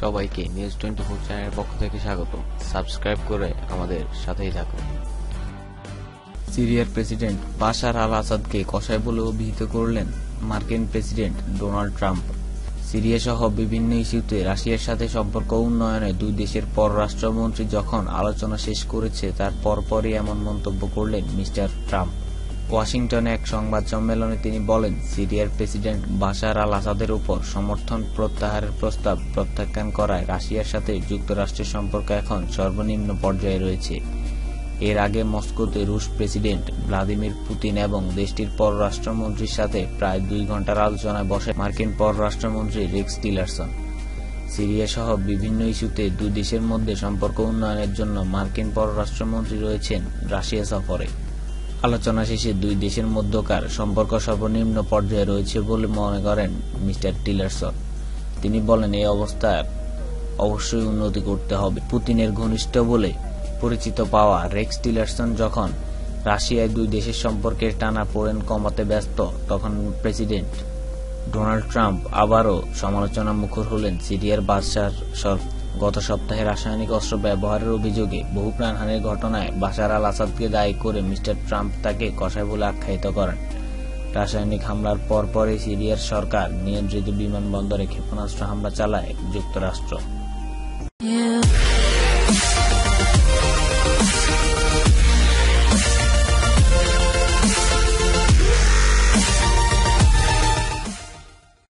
সবাইকে news twenty four চ্যানেলের পক্ষ থেকে স্বাগত। সাবস্ক্রাইব করে আমাদের সাথেই থাকুন। সিরিয়ার প্রেসিডেন্ট বাশার আল আসাদকে কষায় বলে অভিহিত করলেন মার্কিন প্রেসিডেন্ট ডোনাল্ড ট্রাম্প। সিরিয়া সহ বিভিন্ন ইস্যুতে রাশিয়ার সাথে সম্পর্ক উন্নয়নে দুই দেশের পররাষ্ট্রমন্ত্রী যখন আলোচনা শেষ করেছে, তার পরপরই এমন মন্তব্য করলেন মিস্টার ট্রাম্প। ওয়াশিংটনে এক সংবাদ সম্মেলনে তিনি বলেন, সিরিয়ার প্রেসিডেন্ট বাশার আল আসাদের উপর সমর্থন প্রত্যাহারের প্রস্তাব প্রত্যাখ্যান করায় রাশিয়ার সাথে যুক্তরাষ্ট্রের সম্পর্ক এখন সর্বনিম্ন পর্যায়ে রয়েছে। এর আগে মস্কোতে রুশ প্রেসিডেন্ট ভ্লাদিমির পুতিন এবং দেশটির পররাষ্ট্রমন্ত্রীর সাথে প্রায় দুই ঘণ্টার আলোচনায় বসে মার্কিন পররাষ্ট্রমন্ত্রী রিক্স টিলারসন। সিরিয়া সহ বিভিন্ন ইস্যুতে দুই দেশের মধ্যে সম্পর্ক উন্নয়নের জন্য মার্কিন পররাষ্ট্রমন্ত্রী রয়েছেন রাশিয়া সফরে। আলোচনা শেষে দুই দেশের মধ্যকার সম্পর্ক সর্বনিম্ন পর্যায়ে রয়েছে বলে মনে করেন মিস্টার টিলারসন। তিনি বলেন, এই অবস্থার অবশ্যই উন্নতি করতে হবে। পুতিনের ঘনিষ্ঠ বলে পরিচিত পাওয়া রেক্স টিলারসন যখন রাশিয়ায় দুই দেশের সম্পর্কের টানা পোড়েন কমাতে ব্যস্ত, তখন প্রেসিডেন্ট ডোনাল্ড ট্রাম্প আবারও সমালোচনা মুখর হলেন সিরিয়ার বাদশার সর- গত সপ্তাহে রাসায়নিক অস্ত্র ব্যবহারের অভিযোগে বহু প্রাণহানির ঘটনায় বাশার আল আসাদকে দায়ী করে মিস্টার ট্রাম্প তাকে কষায় বলে আখ্যায়িত করেন। রাসায়নিক হামলার পরপরই সিরিয়ার সরকার নিয়ন্ত্রিত বিমানবন্দরে ক্ষেপণাস্ত্র হামলা চালায় যুক্তরাষ্ট্র।